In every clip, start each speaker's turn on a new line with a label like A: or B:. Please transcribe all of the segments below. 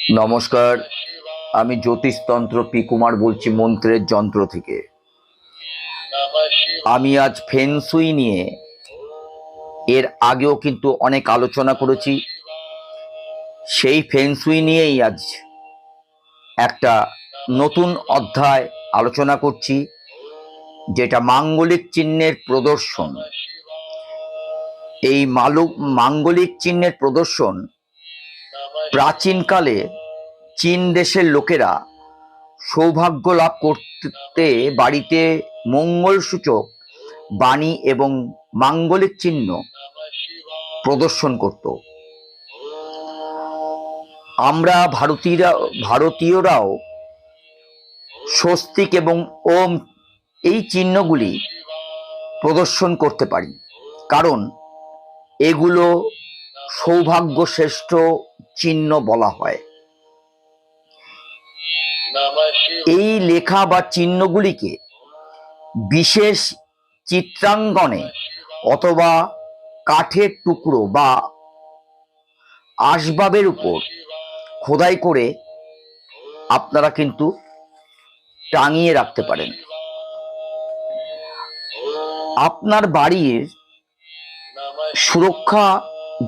A: নমস্কার, আমি জ্যোতিষতন্ত্র পি কুমার বলছি মন্ত্রের যন্ত্র থেকে। আমি আজ ফেনসুই নিয়ে এর আগেও কিন্তু অনেক আলোচনা করেছি। সেই ফেনসুই নিয়েই আজ একটা নতুন অধ্যায় আলোচনা করছি, যেটা মাঙ্গলিক চিহ্নের প্রদর্শন। এই মালু মাঙ্গলিক চিহ্নের প্রদর্শন প্রাচীনকালে চীন দেশের লোকেরা সৌভাগ্য লাভ করতে বাড়িতে মঙ্গলসূচক, বাণী এবং মাঙ্গলিক চিহ্ন প্রদর্শন করত। আমরা ভারতীয়রা, ভারতীয়রাও স্বস্তিক এবং ওম এই চিহ্নগুলি প্রদর্শন করতে পারি। কারণ এগুলো সৌভাগ্য শ্রেষ্ঠ চিহ্ন বলা হয়। এই লেখা বা চিহ্নগুলিকে বিশেষ চিত্রাঙ্গনে অথবা কাঠের টুকরো বা আসবাবের উপর খোদাই করে আপনারা কিন্তু টাঙিয়ে রাখতে পারেন। আপনার বাড়ির সুরক্ষা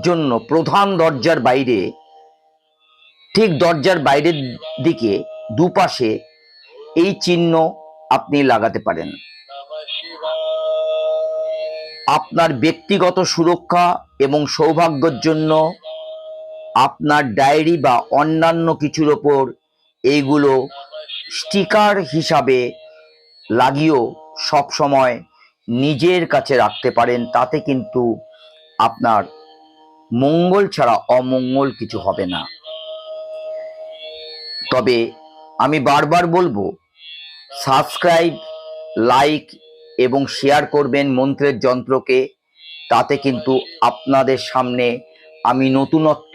A: জন্য প্রধান দরজার বাইরে ঠিক দরজার বাইরের দিকে দুপাশে এই চিহ্ন আপনি লাগাতে পারেন। আপনার ব্যক্তিগত সুরক্ষা এবং সৌভাগ্যের জন্য আপনার ডায়েরি বা অন্যান্য কিছুর ওপর এইগুলো স্টিকার হিসাবে লাগিয়েও সবসময় নিজের কাছে রাখতে পারেন, তাতে কিন্তু আপনার মঙ্গল ছাড়া অমঙ্গল কিছু হবে না। তবে আমি বারবার বলব সাবস্ক্রাইব লাইক এবং শেয়ার করবেন মন্ত্রের যন্ত্রকে। তাতে কিন্তু আপনাদের সামনে আমি নতুনত্ব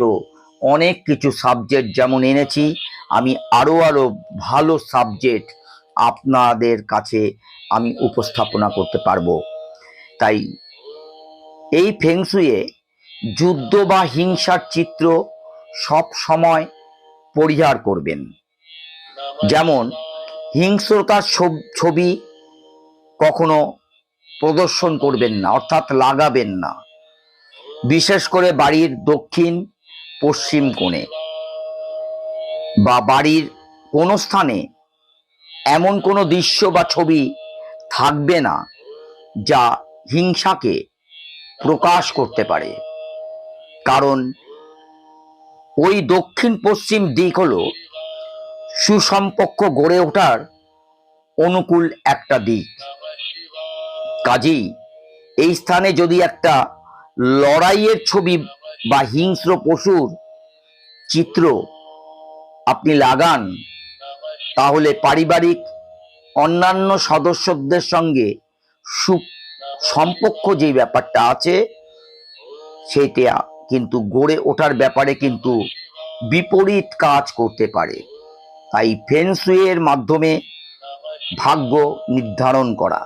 A: অনেক কিছু সাবজেক্ট যেমন এনেছি, আমি আরও আরও ভালো সাবজেক্ট আপনাদের কাছে আমি উপস্থাপনা করতে পারব। তাই এই ফেংসুয়ে যুদ্ধ বা হিংসার চিত্র সব সময় পরিহার করবেন। যেমন, হিংস্রতার ছব- কখনো প্রদর্শন করবেন না, অর্থাৎ লাগাবেন না। বিশেষ করে বাড়ির দক্ষিণ, পশ্চিম কোণে বা বাড়ির কোনো স্থানে এমন কোনো দৃশ্য বা ছবি থাকবে না যা হিংসাকে প্রকাশ করতে পারে। কারণ ওই দক্ষিণ পশ্চিম দিক হলো সুসম্পর্ক গড়ে ওঠার অনুকূল একটা দিক। কাজেই এই স্থানে যদি একটা লড়াইয়ের ছবি বা হিংস্র পশুর চিত্র আপনি লাগান, তাহলে পারিবারিক অন্যান্য সদস্যদের সঙ্গে সু, সম্পর্ক যে ব্যাপারটা আছে, সেটা কিন্তু গড়ে ওঠার ব্যাপারে কিন্তু বিপরীত কাজ করতে পারে। তাই ফেন্সুয়ের মাধ্যমে ভাগ্য নির্ধারণ করা।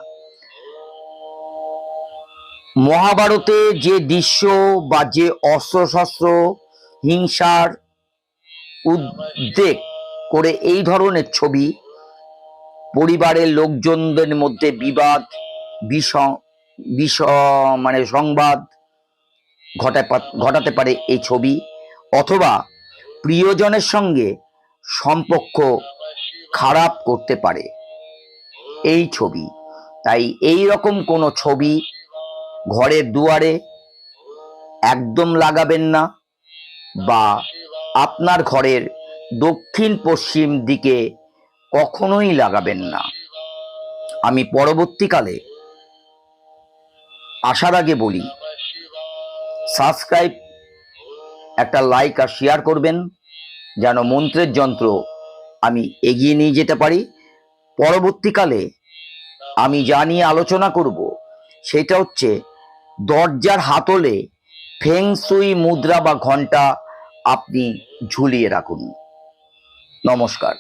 A: মহাভারতে যে দৃশ্য বা যে অস্ত্রশস্ত্র, হিংসার উদ্বেগ করে এই ধরনের ছবি পরিবারের লোকজনদের মধ্যে বিবাদ বিষ মানে সংবাদ ঘটাতে পারে এই ছবি, অথবা প্রিয়জনের সঙ্গে সম্পর্ক খারাপ করতে পারে এই ছবি। তাই এই রকম কোনো ছবি ঘরের দুয়ারে একদম লাগাবেন না বা আপনার ঘরের দক্ষিণ পশ্চিম দিকে কখনোই লাগাবেন না। আমি পরবর্তীকালে আসার আগে বলি সাবস্ক্রাইব, একটা লাইক আর শেয়ার করবেন যেন মন্ত্রের যন্ত্র আমি এগিয়ে নিয়ে যেতে পারি। পরবর্তীকালে আমি যা নিয়ে আলোচনা করব সেটা হচ্ছে দরজার হাতলে ফেংসুই মুদ্রা বা ঘণ্টা আপনি ঝুলিয়ে রাখুন। নমস্কার।